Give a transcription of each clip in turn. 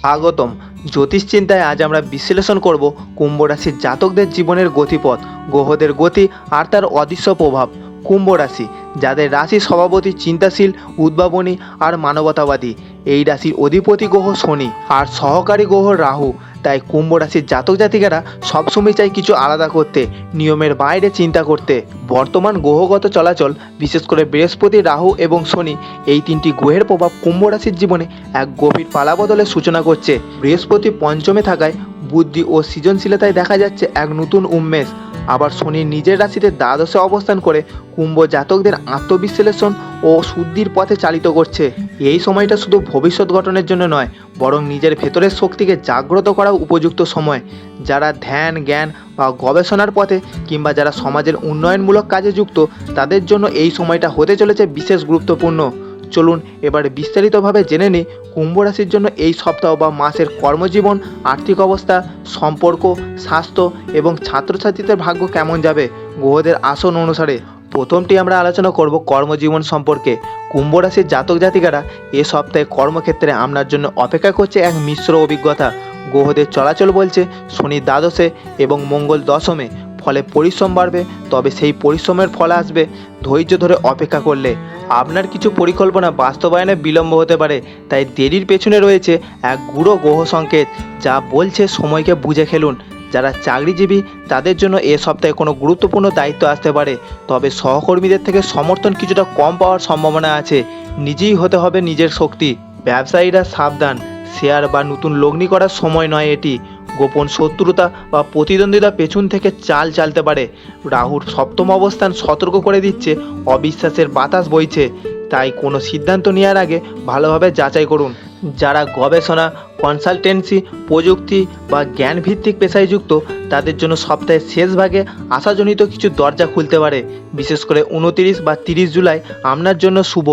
স্বাগতম। জ্যোতিষ চিন্তায় আজ আমরা বিশ্লেষণ করব কুম্ভ রাশির জাতকদের জীবনের গতিপথ, গ্রহদের গতি আর তার অদৃশ্য প্রভাব। কুম্ভ রাশি, যাদের রাশি সভাপতি চিন্তাশীল, উদ্ভাবনী আর মানবতাবাদী। এই রাশির অধিপতি গ্রহ শনি আর সহকারী গ্রহ রাহু। তাই কুম্ভ রাশির জাতক জাতিকারা সবসময় চাই কিছু আলাদা করতে, নিয়মের বাইরে চিন্তা করতে। বর্তমান গ্রহগত চলাচল, বিশেষ করে বৃহস্পতি, রাহু এবং শনি, এই তিনটি গ্রহের প্রভাব কুম্ভ রাশির জীবনে এক গভীর পালাবদলের সূচনা করছে। বৃহস্পতি পঞ্চমে থাকায় বুদ্ধি ও সৃজনশীলতায় দেখা যাচ্ছে এক নতুন উন্মেষ। আবার শনি নিজের রাশিতে দ্বাদশে অবস্থান করে কুম্ভ জাতকদের আত্মবিশ্লেষণ ও শুদ্ধির পথে চালিত করছে। এই সময়টা শুধু ভবিষ্যৎ গঠনের জন্য নয়, বরং নিজের ভেতরের শক্তিকে জাগ্রত করা উপযুক্ত সময়। যারা ধ্যান, জ্ঞান বা গবেষণার পথে কিংবা যারা সমাজের উন্নয়নমূলক কাজে যুক্ত, তাদের জন্য এই সময়টা হতে চলেছে বিশেষ গুরুত্বপূর্ণ। চলুন এবার বিস্তারিতভাবে জেনে নিই কুম্ভ রাশির জন্য এই সপ্তাহ বা মাসের কর্মজীবন, আর্থিক অবস্থা, সম্পর্ক, স্বাস্থ্য এবং ছাত্রছাত্রীদের ভাগ্য কেমন যাবে, গ্রহদের আসন অনুসারে। প্রথমটি আমরা আলোচনা করব কর্মজীবন সম্পর্কে। কুম্ভ রাশির জাতক জাতিকারা এ সপ্তাহে কর্মক্ষেত্রে আপনার জন্য অপেক্ষা করছে এক মিশ্র অভিজ্ঞতা। গ্রহদের চলাচল বলছে শনি দ্বাদশে এবং মঙ্গল দশমে। ফলে পরিশ্রম বাড়বে, তবে সেই পরিশ্রমের ফল আসবে। ধৈর্য ধরে অপেক্ষা করলে। আপনার কিছু পরিকল্পনা বাস্তবায়নে বিলম্ব হতে পারে, তাই দেরির পেছনে রয়েছে এক গুঁড়ো গ্রহ সংকেত, যা বলছে সময়কে বুঝে খেলুন। যারা চাকরিজীবী, তাদের জন্য এ সপ্তাহে কোনো গুরুত্বপূর্ণ দায়িত্ব আসতে পারে, তবে সহকর্মীদের থেকে সমর্থন কিছুটা কম পাওয়ার সম্ভাবনা আছে। নিজেই হতে হবে নিজের শক্তি। ব্যবসায়ীরা সাবধান, শেয়ার বা নতুন লগ্নি করার সময় নয় এটি। গোপন শত্রুতা বা প্রতিদ্বন্দ্বিতা পেছন থেকে চাল চালতে পারে। রাহুর সপ্তম অবস্থান সতর্ক করে দিচ্ছে, অবিশ্বাসের বাতাস বইছে। তাই কোনো সিদ্ধান্ত নেওয়ার আগে ভালোভাবে যাচাই করুন। যারা গবেষণা, কনসালটেন্সি, প্রযুক্তি বা জ্ঞান ভিত্তিক পেশায় যুক্ত, তাদের জন্য সপ্তাহের শেষ ভাগে আশাজনিত কিছু দরজা খুলতে পারে। বিশেষ করে উনতিরিশ বা তিরিশ জুলাই আপনার জন্য শুভ।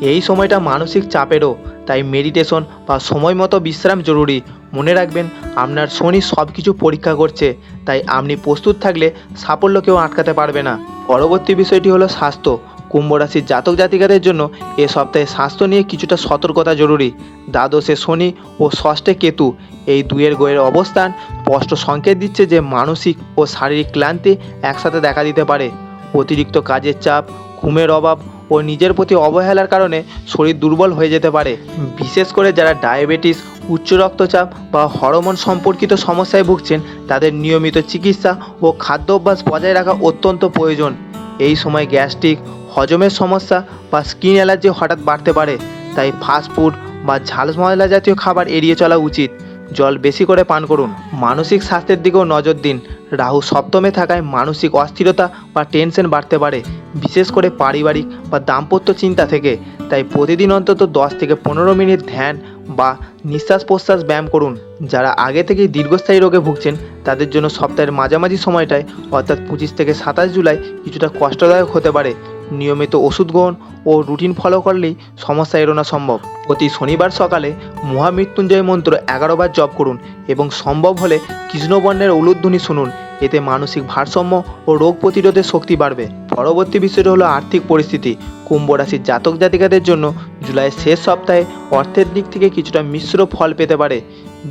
এই সময়টা মানসিক চাপেরও, তাই মেডিটেশন বা সময় মতো বিশ্রাম জরুরি। মনে রাখবেন, আপনার শনি সব কিছু পরীক্ষা করছে, তাই আপনি প্রস্তুত থাকলে সাফল্য কেউ আটকাতে পারবে না। পরবর্তী বিষয়টি হলো স্বাস্থ্য। কুম্ভ রাশির জাতক জাতিকাদের জন্য এ সপ্তাহে স্বাস্থ্য নিয়ে কিছুটা সতর্কতা জরুরি। দ্বাদশে শনি ও ষষ্ঠে কেতু, এই দুয়ের গোয়ের অবস্থান স্পষ্ট সংকেত দিচ্ছে যে মানসিক ও শারীরিক ক্লান্তি একসাথে দেখা দিতে পারে। অতিরিক্ত কাজের চাপ, ঘুমের অভাব ও নিজের প্রতি অবহেলার কারণে শরীর দুর্বল হয়ে যেতে পারে। বিশেষ করে যারা ডায়াবেটিস, উচ্চ রক্তচাপ বা হরমোন সম্পর্কিত সমস্যায় ভুগছেন, তাদের নিয়মিত চিকিৎসা ও খাদ্য অভ্যাস বজায় রাখা অত্যন্ত প্রয়োজন। এই সময় গ্যাস্ট্রিক, হজমের সমস্যা বা স্কিন অ্যালার্জি হঠাৎ বাড়তে পারে, তাই ফাস্টফুড বা ঝাল মশলা জাতীয় খাবার এড়িয়ে চলা উচিত। জল বেশি করে পান করুন। মানসিক স্বাস্থ্যের দিকেও নজর দিন। রাহু সপ্তমে থাকায় মানসিক অস্থিরতা বা টেনশন বাড়তে পারে, বিশেষ করে পারিবারিক বা দাম্পত্য চিন্তা থেকে। তাই প্রতিদিন অন্তত দশ থেকে পনেরো মিনিট ধ্যান বা নিঃশ্বাস প্রশ্বাস ব্যায়াম করুন। যারা আগে থেকেই দীর্ঘস্থায়ী রোগে ভুগছেন, তাদের জন্য সপ্তাহের মাঝামাঝি সময়টায়, অর্থাৎ পঁচিশ থেকে সাতাশ জুলাই, কিছুটা কষ্টদায়ক হতে পারে। নিয়মিত ওষুধ গ্রহণ ও রুটিন ফলো করলেই সমস্যা এড়ানো সম্ভব। প্রতি শনিবার সকালে মহামৃত্যুঞ্জয় মন্ত্র এগারো বার জপ করুন এবং সম্ভব হলে কৃষ্ণবর্ণের উলুধ্বনি শুনুন। এতে মানসিক ভারসাম্য ও রোগ প্রতিরোধের শক্তি বাড়বে। পরবর্তী বিষয়টি হলো আর্থিক পরিস্থিতি। কুম্ভ রাশির জাতক জাতিকাদের জন্য জুলাইয়ের শেষ সপ্তাহে অর্থের দিক থেকে কিছুটা মিশ্র ফল পেতে পারে।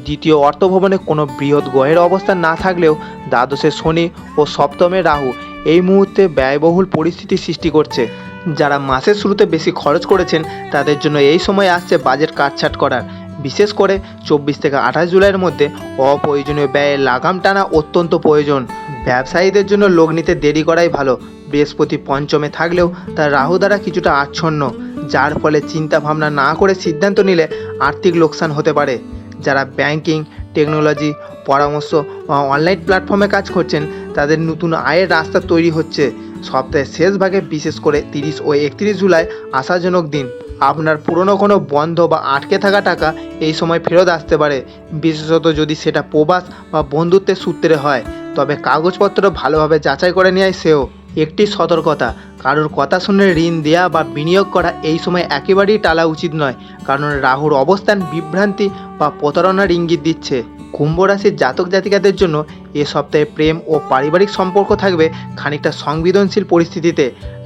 দ্বিতীয় অর্থভবনে কোনো বৃহৎ গ্রহের অবস্থান না থাকলেও দ্বাদশে শনি ও সপ্তমে রাহু এই মুহূর্তে ব্যয়বহুল পরিস্থিতি সৃষ্টি করছে। যারা মাসের শুরুতে বেশি খরচ করেছেন, তাদের জন্য এই সময় আসছে বাজেট কাটছাট করার। বিশেষ করে চব্বিশ থেকে আঠাশ জুলাইয়ের মধ্যে অপ্রয়োজনীয় ব্যয়ে লাগাম টানা অত্যন্ত প্রয়োজন। ব্যবসায়ীদের জন্য লোক নিতে দেরি করাই ভালো। বৃহস্পতি পঞ্চমে থাকলেও তার রাহু দ্বারা কিছুটা আচ্ছন্ন, যার ফলে চিন্তা ভাবনা না করে সিদ্ধান্ত নিলে আর্থিক লোকসান হতে পারে। যারা ব্যাংকিং টেকনোলজি পরামর্শ অনলাইন প্ল্যাটফর্মে কাজ করছেন, তাদের নতুন আয়ের রাস্তা তৈরি হচ্ছে। সপ্তাহের শেষ ভাগে বিশেষ করে তিরিশ ও একত্রিশ জুলাই আশাজনক দিন। আপনার পুরনো কোনো বন্ধ বা আটকে থাকা টাকা এই সময় ফেরত আসতে পারে। বিশেষত যদি সেটা প্রবাস বা বন্ধুত্বের সূত্রে হয়, তবে কাগজপত্র ভালোভাবে যাচাই করে নেয় সেও। একটি সতর্কতা কারোর কথা শুনে ঋণ দেওয়া বা বিনিয়োগ করা এই সময় একেবারেই টালা উচিত নয়, কারণ রাহুর অবস্থান বিভ্রান্তি বা প্রতারণার ইঙ্গিত দিচ্ছে। কুম্ভ রাশির জাতক জাতিকাদের জন্য এ সপ্তাহে প্রেম ও পারিবারিক সম্পর্ক থাকবে খানিকটা সংবেদনশীল পরিস্থিতিতে।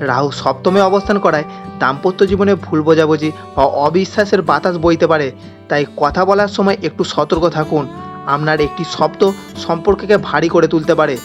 রাহু সপ্তমে অবস্থান করায় দাম্পত্য জীবনে ভুল বোঝাবুঝি বা অবিশ্বাসের বাতাস বইতে পারে। তাই কথা বলার সময় একটু সতর্ক থাকুন। আপনার একটি শব্দ সম্পর্ককে ভারী করে তুলতে পারে।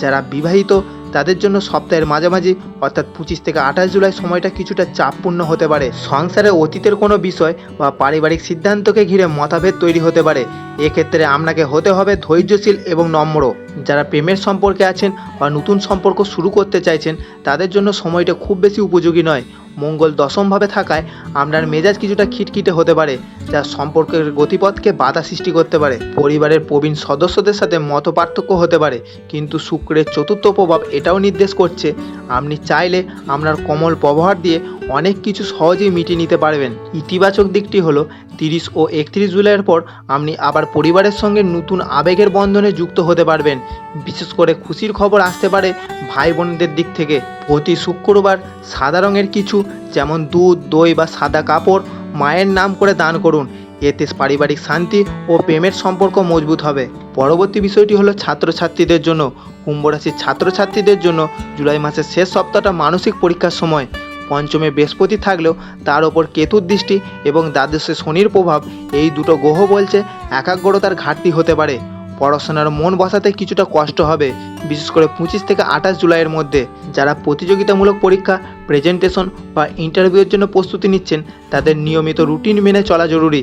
যারা বিবাহিত তাদের জন্য সপ্তাহের মাঝামাঝি, অর্থাৎ পঁচিশ থেকে আঠাশ জুলাই সময়টা কিছুটা চাপপূর্ণ হতে পারে। সংসারে অতীতের কোনো বিষয় বা পারিবারিক সিদ্ধান্তকে ঘিরে মতভেদ তৈরি হতে পারে। এক্ষেত্রে আপনাকে হতে হবে ধৈর্যশীল এবং নম্র। যারা প্রেমের সম্পর্কে আছেন বা নতুন সম্পর্ক শুরু করতে চাইছেন, তাদের জন্য সময়টা খুব বেশি উপযোগী নয়। মঙ্গল দশমভাবে থাকায় আপনার মেজাজ কিছুটা খিটখিটে হতে পারে, যা সম্পর্কের গতিপথকে বাধা সৃষ্টি করতে পারে। পরিবারের প্রবীণ সদস্যদের সাথে মত পার্থক্য হতে পারে, কিন্তু শুক্রের চতুর্থ প্রভাব এটাও নির্দেশ করছে, আপনি চাইলে আপনার কমল ব্যবহার দিয়ে অনেক কিছু সহজেই মিটিয়ে নিতে পারবেন। ইতিবাচক দিকটি হলো তিরিশ ও একত্রিশ জুলাইয়ের পর আপনি আবার পরিবারের সঙ্গে নতুন আবেগের বন্ধনে যুক্ত হতে পারবেন। বিশেষ করে খুশির খবর আসতে পারে ভাই বোনদের দিক থেকে। প্রতি শুক্রবার সাদা রঙের কিছু, যেমন দুধ, দই বা সাদা কাপড়, মায়ের নাম করে দান করুন। এতে পারিবারিক শান্তি ও প্রেমের সম্পর্ক মজবুত হবে। পরবর্তী বিষয়টি হলো ছাত্রছাত্রীদের জন্য। কুম্ভ রাশির ছাত্রছাত্রীদের জন্য জুলাই মাসের শেষ সপ্তাহটা মানসিক পরীক্ষার সময়। পঞ্চমে বৃহস্পতি থাকলেও তার ওপর কেতুর দৃষ্টি এবং দ্বাদশে শনির প্রভাব, এই দুটো গ্রহ বলছে একাগ্রতার ঘাটতি হতে পারে। পড়াশোনার মন বসাতে কিছুটা কষ্ট হবে, বিশেষ করে পঁচিশ থেকে আঠাশ জুলাইয়ের মধ্যে। যারা প্রতিযোগিতামূলক পরীক্ষা প্রেজেন্টেশন বা ইন্টারভিউয়ের জন্য প্রস্তুতি নিচ্ছেন, তাদের নিয়মিত রুটিন মেনে চলা জরুরি।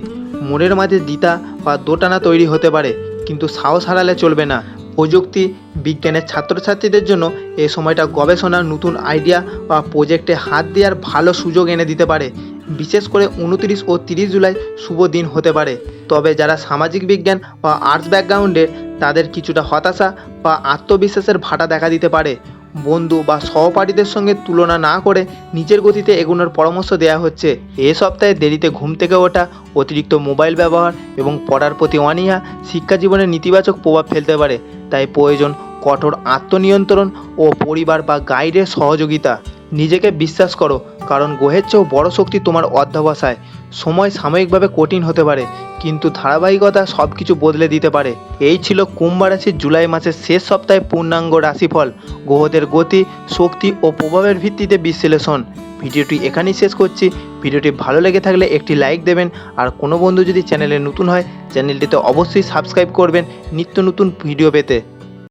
মনের মাঝে দ্বিতা বা দোটানা তৈরি হতে পারে, কিন্তু সাহস হারালে চলবে না। প্রযুক্তি বিজ্ঞানের ছাত্রছাত্রীদের জন্য এই সময়টা গবেষণার নতুন আইডিয়া বা প্রজেক্টে হাত দেওয়ার ভালো সুযোগ এনে দিতে পারে। বিশেষ করে উনত্রিশ ও তিরিশ জুলাই শুভ দিন হতে পারে। তবে যারা সামাজিক বিজ্ঞান বা আর্টস ব্যাকগ্রাউন্ডের তাদের কিছুটা হতাশা বা আত্মবিশ্বাসের ভাটা দেখা দিতে পারে। বন্ধু বা সহপাঠীদের সঙ্গে তুলনা না করে নিজের গতিতে এগোনোর পরামর্শ দেওয়া হচ্ছে। এ সপ্তাহে দেরিতে ঘুম থেকে ওঠা, অতিরিক্ত মোবাইল ব্যবহার এবং পড়ার প্রতি অনীহা শিক্ষা জীবনে নেতিবাচক প্রভাব ফেলতে পারে। তাই প্রয়োজন কঠোর আত্মনিয়ন্ত্রণ ও পরিবার বা গাইডের সহযোগিতা। নিজেকে বিশ্বাস করো, কারণ গ্রহের চেয়েও বড় শক্তি তোমার অধ্যবসায়। সময় সাময়িকভাবে কঠিন হতে পারে কিন্তু ধারাবাহিকতা সব কিছু বদলে দিতে পারে। এই ছিল কুম্ভ রাশির জুলাই মাসের শেষ সপ্তাহে পূর্ণাঙ্গ রাশিফল। গ্রহদের গতি, শক্তি ও প্রভাবের ভিত্তিতে বিশ্লেষণ। ভিডিওটি এখানেই শেষ করছি। ভিডিওটি ভালো লেগে থাকলে একটি লাইক দেবেন। আর কোনো বন্ধু যদি চ্যানেলে নতুন হয়, চ্যানেলটিতে অবশ্যই সাবস্ক্রাইব করবেন। নিত্য নতুন ভিডিও পেতে।